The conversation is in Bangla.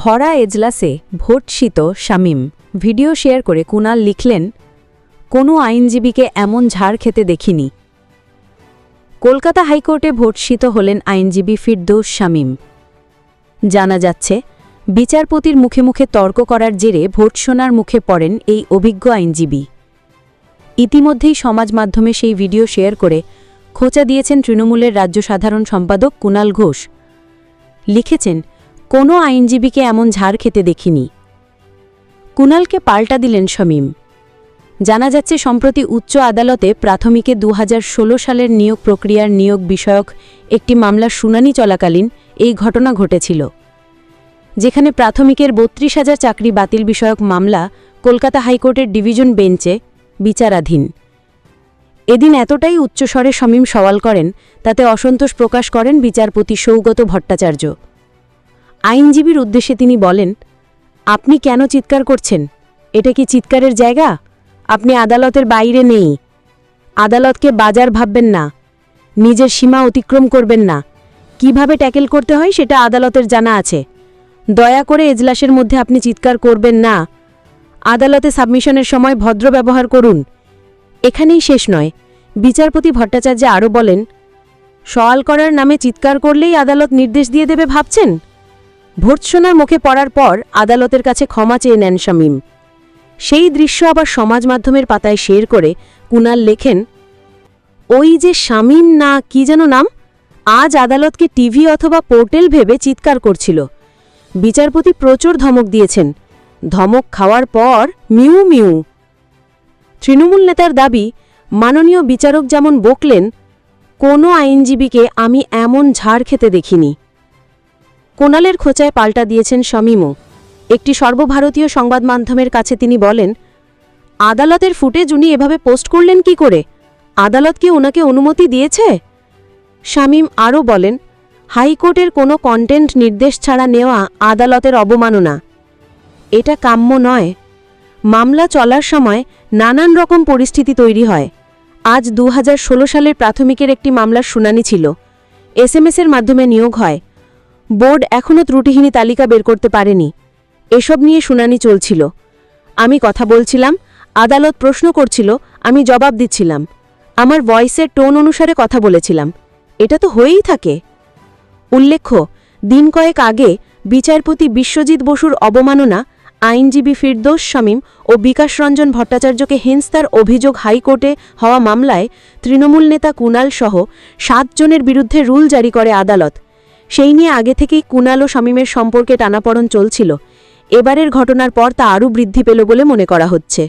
ভরা এজলাসে ভোটশীত শামীম। ভিডিও শেয়ার করে কুনাল লিখলেন, কোনো আইনজীবীকে এমন ঝাড় খেতে দেখিনি। কলকাতা হাইকোর্টে ভোটশীত হলেন আইনজীবী ফিরদৌস শামীম। জানা যাচ্ছে, বিচারপতির মুখে মুখে তর্ক করার জেরে ভোট শোনার মুখে পড়েন এই অভিজ্ঞ আইনজীবী। ইতিমধ্যেই সমাজ মাধ্যমে সেই ভিডিও শেয়ার করে খোঁচা দিয়েছেন তৃণমূলের রাজ্য সাধারণ সম্পাদক কুনাল ঘোষ। লিখেছেন কোনো আইনজীবীকে এমন ঝাড় খেতে দেখিনি। কুনালকে পাল্টা দিলেন শমীম। জানা যাচ্ছে, সম্প্রতি উচ্চ আদালতে প্রাথমিকে দু হাজার ষোলো সালের নিয়োগ প্রক্রিয়ার নিয়োগ বিষয়ক একটি মামলার শুনানি চলাকালীন এই ঘটনা ঘটেছিল, যেখানে প্রাথমিকের বত্রিশ হাজার চাকরি বাতিল বিষয়ক মামলা কলকাতা হাইকোর্টের ডিভিশন বেঞ্চে বিচারাধীন। এদিন এতটাই উচ্চস্বরে শমীম সওয়াল করেন, তাতে অসন্তোষ প্রকাশ করেন বিচারপতি সৌগত ভট্টাচার্য। আইনজীবীর উদ্দেশ্যে তিনি বলেন, আপনি কেন চিৎকার করছেন? এটা কি চিৎকারের জায়গা? আপনি আদালতের বাইরে নেই। আদালতকে বাজার ভাববেন না। নিজের সীমা অতিক্রম করবেন না। কীভাবে ট্যাকেল করতে হয় সেটা আদালতের জানা আছে। দয়া করে এজলাসের মধ্যে আপনি চিৎকার করবেন না। আদালতে সাবমিশনের সময় ভদ্র ব্যবহার করুন। এখানেই শেষ নয়। বিচারপতি ভট্টাচার্য আরও বলেন, সওয়াল করার নামে চিৎকার করলেই আদালত নির্দেশ দিয়ে দেবে ভাবছেন? ভর্ৎসনার মুখে পড়ার পর আদালতের কাছে ক্ষমা চেয়ে নেন শামীম। সেই দৃশ্য আবার সমাজ মাধ্যমের পাতায় শের করে কুনাল লেখেন, ওই যে শামীম না কি যেন নাম? আজ আদালতকে টিভি অথবা পোর্টেল ভেবে চিৎকার করছিল। বিচারপতি প্রচুর ধমক দিয়েছেন। ধমক খাওয়ার পর মিউ মিউ। তৃণমূল নেতার দাবি, মাননীয় বিচারক যেমন বকলেন, কোনো আইনজীবীকে আমি এমন ঝাড় খেতে দেখিনি। কোনালের খোঁচায় পাল্টা দিয়েছেন শমীমও একটি সর্বভারতীয় সংবাদ মাধ্যমের কাছে তিনি বলেন, আদালতের ফুটেজ উনি এভাবে পোস্ট করলেন কি করে? আদালত কি ওনাকে অনুমতি দিয়েছে? শামীম আরও বলেন, হাইকোর্টের কোনো কন্টেন্ট নির্দেশ ছাড়া নেওয়া আদালতের অবমাননা। এটা কাম্য নয়। মামলা চলার সময় নানান রকম পরিস্থিতি তৈরি হয়। আজ দু হাজার ষোলো সালের প্রাথমিকের একটি মামলার শুনানি ছিল। এস এসএমএসের মাধ্যমে নিয়োগ হয়। বোর্ড এখনও ত্রুটিহীনী তালিকা বের করতে পারেনি। এসব নিয়ে শুনানি চলছিল। আমি কথা বলছিলাম, আদালত প্রশ্ন করছিল, আমি জবাব দিচ্ছিলাম। আমার ভয়েসের টোন অনুসারে কথা বলেছিলাম। এটা তো হয়েই থাকে। উল্লেখ্য, দিন কয়েক আগে বিচারপতি বিশ্বজিৎ বসুর অবমাননা আইনজীবী ফিরদৌস শামীম ও বিকাশ রঞ্জন ভট্টাচার্যকে হেনস্তার অভিযোগ হাইকোর্টে হওয়া মামলায় তৃণমূল নেতা কুনাল সহ সাতজনের বিরুদ্ধে রুল জারি করে আদালত। সেই নিয়ে আগে থেকেই কুনাল ও শামীমের সম্পর্কে টানাপড়ন চলছিল। এবারের ঘটনার পর তা আরও বৃদ্ধি পেল বলে মনে করা হচ্ছে।